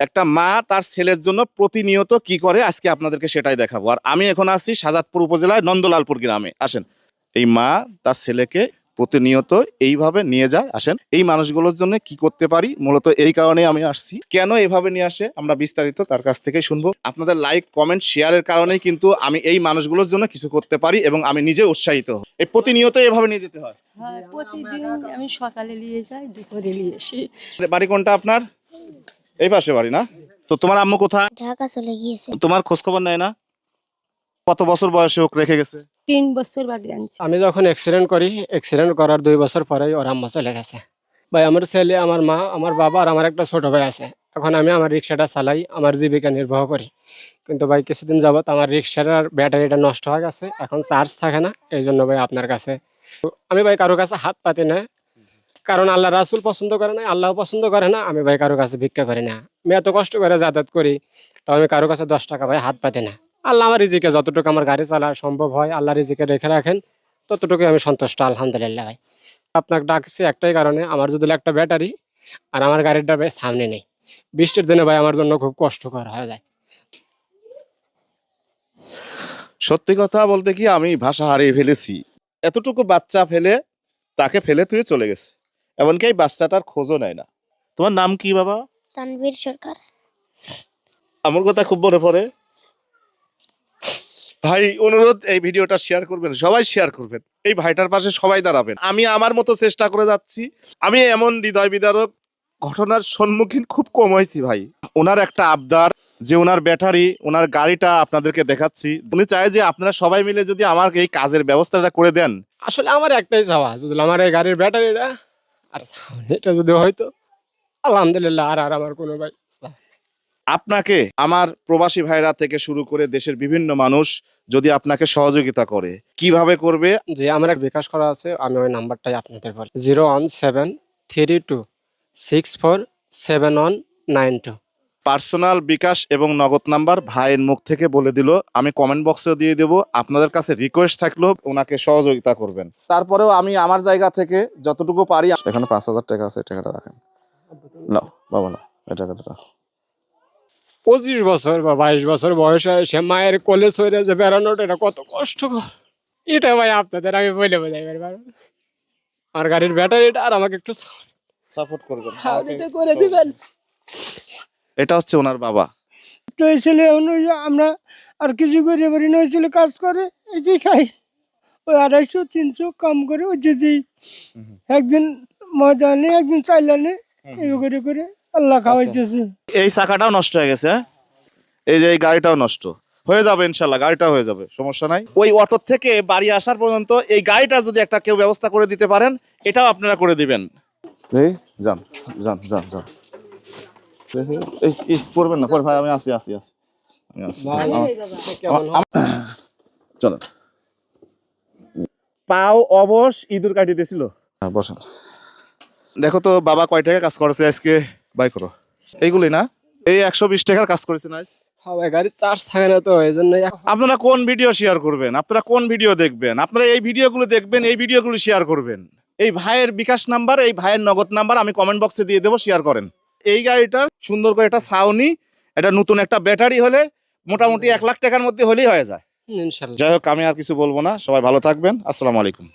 একটা মা তার ছেলের জন্য প্রতিনিয়ত কি করে? আজকে আপনাদেরকে সেটাই দেখাবো। আর আমি এখন আসছি শাহজাদপুর উপজেলায় নন্দলালপুর গ্রামে। আসেন। এই মা তার ছেলেকে প্রতিনিয়ত এইভাবে নিয়ে যায়। আসেন। এই মানুষগুলোর জন্য কি করতে পারি? মূলত এই কারণে আমি আসছি। কেন এভাবে নিয়ে আসে? আমরা বিস্তারিত তার কাছ থেকে শুনব। আপনাদের লাইক কমেন্ট শেয়ারের কারণেই কিন্তু আমি এই মানুষগুলোর জন্য কিছু করতে পারি এবং আমি নিজে উৎসাহিত হই। এই প্রতিনিয়ত এভাবে নিয়ে যেতে হয়। হ্যাঁ প্রতিদিন আমি সকালে নিয়ে যাই দুপুরে নিয়ে আসি। বাড়ি কোনটা আপনার? এই পাশে বাড়ি না? তো তোমার আম্মু কোথায়? ঢাকা চলে গিয়েছে। তোমার খোঁজ খবর নেয় না? কত বছর বয়সে ওকে রেখে গেছে? তিন বছর বাদে আনছি। আমি যখন অ্যাক্সিডেন্ট করি অ্যাক্সিডেন্ট করার দুই বছর পরেই ওর আম্মা চলে গেছে। ভাই আমার ছেলে আমার মা আমার বাবা আর আমার একটা ছোট ভাই আছে। এখন আমি আমার রিক্সাটা চালাই আমার জীবিকা নির্বাহ করি। কিন্তু ভাই কিছুদিন যাবত আমার রিক্সাটার ব্যাটারিটা নষ্ট হয়ে গেছে। এখন চার্জ থাকে না এই জন্য ভাই আপনার কাছে। তো আমি ভাই কারও কাছে হাত পাতি না কারণ আল্লাহ রাসুল পছন্দ করে না আল্লাহ পছন্দ করে না, আমি ভাই কারও কাছে ভিক্ষা করি না। আমি এত কষ্ট করে যাতায়াত করি তো আমি কারও কাছে দশ টাকা ভাই হাত পাতি না। আল্লাহ আমার রিজিকে যতটুকু আমার গাড়ি চালা সম্ভব হয়, আল্লাহ রিজিকে রেখে রাখেন, ততটুকুই আমি সন্তুষ্ট, আলহামদুলিল্লাহ ভাই। আপনাকে ডাকছি একটাই কারণে, আমার যদি একটা ব্যাটারি আর আমার গাড়িটা ভাই সামনে নেই। বৃষ্টির দিনে ভাই আমার জন্য খুব কষ্টকর হয়ে যায়। সত্যি কথা বলতে কি আমি ভাষা হারিয়ে ফেলেছি। এতটুকু বাচ্চা ফেলে তাকে ফেলে তুই চলে গেছে এমনকি এই বাচ্চাটার খোঁজও নেয় না। তোমার নাম কি বাবা? তানভীর সরকার। আমার কথা খুব মনে পড়ে। ভাই অনুরোধ এই ভিডিওটা শেয়ার করবেন সবাই শেয়ার করবেন। এই ভাইটার পাশে সবাই দাঁড়াবেন। আমি আমার মতো চেষ্টা করে যাচ্ছি। আমি এমন হৃদয় বিদারক ঘটনার সম্মুখীন খুব কম হয়েছি ভাই। ওনার একটা আবদার যে ওনার ব্যাটারি ওনার গাড়িটা আপনাদেরকে দেখাচ্ছি। উনি চায় যে আপনারা সবাই মিলে যদি আমার এই কাজের ব্যবস্থাটা করে দেন। আসলে আমার একটাই চাওয়া যদি আমার এই গাড়ির ব্যাটারিটা আর এটা যদি হয়তো আলহামদুলিল্লাহ আর আর আমার কোনো ভাই আপনাকে আমার প্রবাসী ভাইরা থেকে শুরু করে দেশের বিভিন্ন মানুষ যদি আপনাকে সহযোগিতা করে কীভাবে করবে? যে আমার এক বিকাশ করা আছে আমি ওই নাম্বারটাই আপনাদের বলি। Zero one seven three two six four seven one nine two. Personal bKash এবং নগদ নাম্বার ভাইয়ের মুখ থেকে বলে দিল আমি কমেন্ট বক্সেও দিয়ে দেবো আপনাদের কাছে রিকোয়েস্ট থাকলেও ওনাকে সহযোগিতা করবেন। তারপরেও আমি আমার জায়গা থেকে যতটুকু পারি এখানে পাঁচ হাজার টাকা আছে টাকাটা রাখেন। না বাবা না এই টাকাটা রাখো। পঁচিশ বছর বা বাইশ বছর বয়সে সে মায়ের কোলে সরে যে বেড়ানোটা এটা কত কষ্টকর। এটা ভাই আপনাদের আমি বলে বোঝাই পারব আমার গাড়ির ব্যাটারিটা আর আমাকে একটু সাপোর্ট করবেন। করে দিবেন। এটা হচ্ছে ওনার বাবা। তো এই ছেলে অনুযায়ী আমরা আর কিছু করে পারি না ওই ছেলে কাজ করে এই যে খাই। ওই আড়াইশো তিনশো কম করে ওই যে দিই। একদিন মজা আনে একদিন চাইল আনে এই করে করে আল্লাহ খাওয়াইতেছে। এই চাকাটাও নষ্ট হয়ে গেছে হ্যাঁ? এই যে এই গাড়িটাও নষ্ট। হয়ে যাবে ইনশাল্লাহ গাড়িটাও হয়ে যাবে সমস্যা নাই। ওই অটো থেকে বাড়ি আসার পর্যন্ত এই গাড়িটা যদি একটা কেউ ব্যবস্থা করে দিতে পারেন এটাও আপনারা করে দিবেন। এই? যান যান যান যান। এই এই পড়বেন না পড়ে ভাই আমি আসি আসি আসি আমি আসি চলো পাও অবশ ইঁদুর কাটিতেছিল হ্যাঁ বসেন। দেখো তো বাবা কয় টাকা কাজ করেছে আজকে? বাই করো। এইগুলি না? এই একশো বিশ টাকার কাজ করেছে না আজ? হ্যাঁ গাড়ির চার্জ থাকে না তো এই জন্য আপনারা কোন ভিডিও শেয়ার করবেন? আপনারা কোন ভিডিও দেখবেন? আপনারা এই ভিডিওগুলো দেখবেন এই ভিডিওগুলো শেয়ার করবেন। এই ভাইয়ের বিকাশ নাম্বার এই ভাইয়ের নগদ নাম্বার আমি কমেন্ট বক্সে দিয়ে দেবো শেয়ার করেন। এই গাড়িটার সুন্দর করে একটা সাউনি এটা নতুন একটা ব্যাটারি হলে মোটামুটি এক লাখ টাকার মধ্যে হলেই হয়ে যায়। যাই হোক আমি আর কিছু বলব না। সবাই ভালো থাকবেন। আসসালামু আলাইকুম।